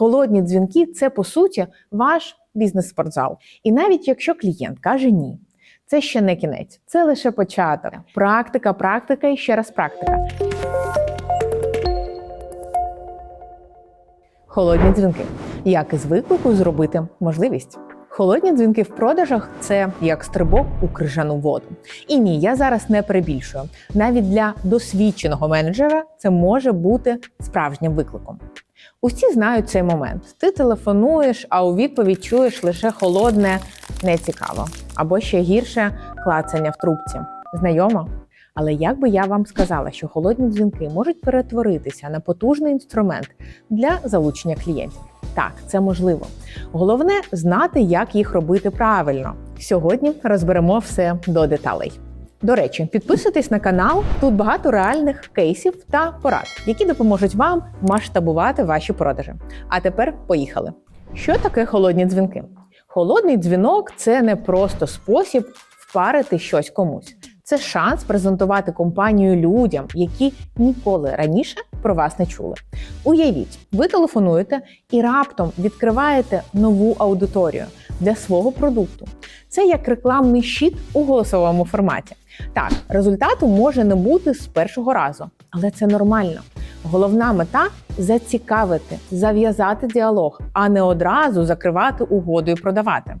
Холодні дзвінки це по суті ваш бізнес-спортзал. І навіть якщо клієнт каже ні, це ще не кінець, це лише початок. Практика, практика і ще раз практика. Холодні дзвінки. Як із виклику зробити можливість. Холодні дзвінки в продажах це як стрибок у крижану воду. І ні, я зараз не перебільшую. Навіть для досвідченого менеджера це може бути справжнім викликом. Усі знають цей момент. Ти телефонуєш, а у відповідь чуєш лише холодне нецікаво або ще гірше клацання в трубці. Знайомо? Але як би я вам сказала, що холодні дзвінки можуть перетворитися на потужний інструмент для залучення клієнтів? Так, це можливо. Головне знати, як їх робити правильно. Сьогодні розберемо все до деталей. До речі, підписуйтесь на канал. Тут багато реальних кейсів та порад, які допоможуть вам масштабувати ваші продажі. А тепер поїхали. Що таке холодні дзвінки? Холодний дзвінок це не просто спосіб впарити щось комусь. Це шанс презентувати компанію людям, які ніколи раніше про вас не чули. Уявіть, ви телефонуєте і раптом відкриваєте нову аудиторію для свого продукту. Це як рекламний щит у голосовому форматі. Так, результату може не бути з першого разу, але це нормально. Головна мета зацікавити, зав'язати діалог, а не одразу закривати угоду і продавати.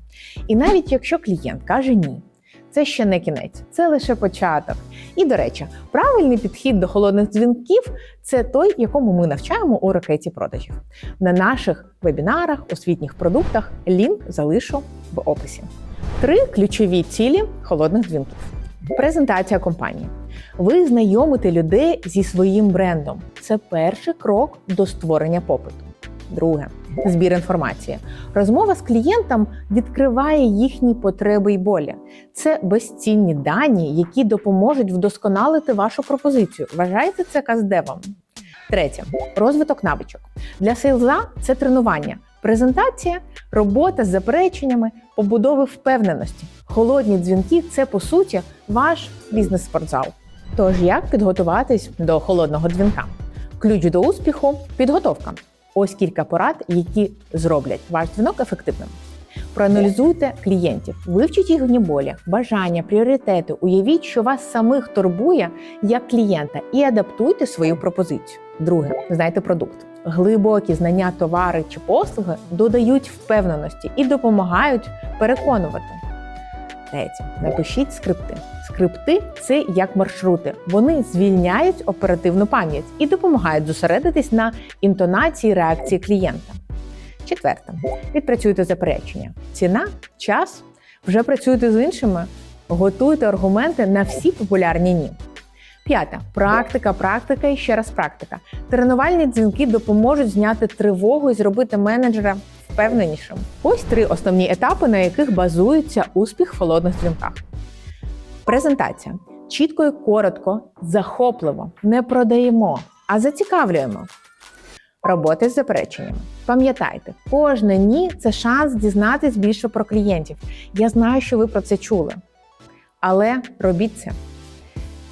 І навіть якщо клієнт каже ні, це ще не кінець, це лише початок. І до речі, правильний підхід до холодних дзвінків це той, якому ми навчаємо у ракеті продажів. На наших вебінарах, освітніх продуктах лінк залишу в описі. Три ключові цілі холодних дзвінків. Презентація компанії. Ви знайомите людей зі своїм брендом. Це перший крок до створення попиту. Друге збір інформації. Розмова з клієнтом відкриває їхні потреби й болі. Це безцінні дані, які допоможуть вдосконалити вашу пропозицію. Вважаєте це каздевом? Третє розвиток навичок. Для сейлза це тренування, презентація, робота з запереченнями, побудови впевненості. Холодні дзвінки це по суті ваш бізнес-спортзал. Тож як підготуватись до холодного дзвінка? Ключ до успіху підготовка. Ось кілька порад, які зроблять ваш дзвінок ефективним. Проаналізуйте клієнтів, вивчіть їхні болі, бажання, пріоритети. Уявіть, що вас самих турбує як клієнта, і адаптуйте свою пропозицію. Друге, знайте продукт. Глибокі знання товари чи послуги додають впевненості і допомагають переконувати. Третє, напишіть скрипти. Скрипти це як маршрути. Вони звільняють оперативну пам'ять і допомагають зосередитись на інтонації реакції клієнта. Четверте, відпрацюйте заперечення. Ціна, час. Вже працюєте з іншими, готуйте аргументи на всі популярні ні. П'яте практика, практика і ще раз практика. Тренувальні дзвінки допоможуть зняти тривогу і зробити менеджера впевненішим. Ось три основні етапи, на яких базується успіх в холодних дзвінках. Презентація. Чітко і коротко, захопливо, не продаємо, а зацікавлюємо. Роботи з запереченнями. Пам'ятайте, кожне ні це шанс дізнатись більше про клієнтів. Я знаю, що ви про це чули. Але робіть це.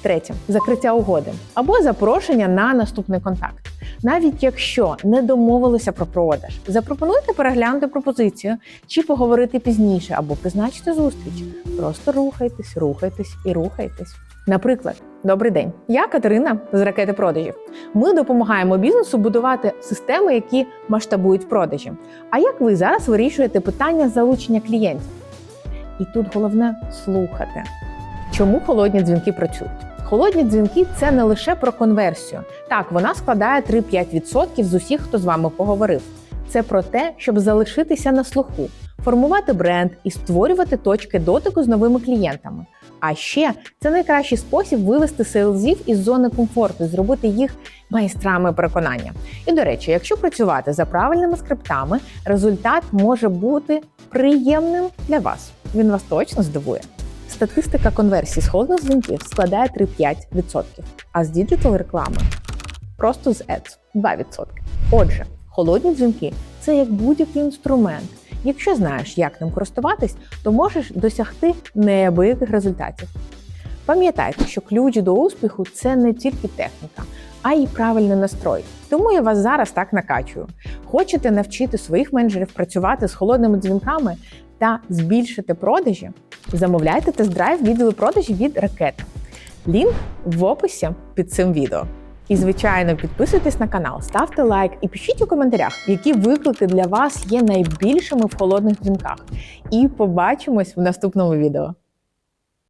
Третє закриття угоди або запрошення на наступний контакт. Навіть якщо не домовилися про продаж, запропонуйте переглянути пропозицію чи поговорити пізніше, або призначте зустріч. Просто рухайтесь, рухайтесь і рухайтесь. Наприклад, добрий день, я Катерина з ракети продажів. Ми допомагаємо бізнесу будувати системи, які масштабують продажі. А як ви зараз вирішуєте питання залучення клієнтів? І тут головне слухати. Чому холодні дзвінки працюють? Холодні дзвінки це не лише про конверсію. Так, вона складає 3-5% з усіх, хто з вами поговорив. Це про те, щоб залишитися на слуху, формувати бренд і створювати точки дотику з новими клієнтами. А ще це найкращий спосіб вивести сейлзів із зони комфорту, зробити їх майстрами переконання. І до речі, якщо працювати за правильними скриптами, результат може бути приємним для вас. Він вас точно здивує. Статистика конверсії з холодних дзвінків складає 3-5%, а з діджитал реклами просто з Ads 2%. Отже, холодні дзвінки це як будь-який інструмент. Якщо знаєш, як ним користуватись, то можеш досягти неабияких результатів. Пам'ятайте, що ключ до успіху це не тільки техніка, а й правильний настрой. Тому я вас зараз так накачую. Хочете навчити своїх менеджерів працювати з холодними дзвінками та збільшити продажі? Замовляйте тест-драйв відділу продажі від ракет. Лінк в описі під цим відео. І, звичайно, підписуйтесь на канал, ставте лайк і пишіть у коментарях, які виклики для вас є найбільшими в холодних дзвінках. І побачимось в наступному відео.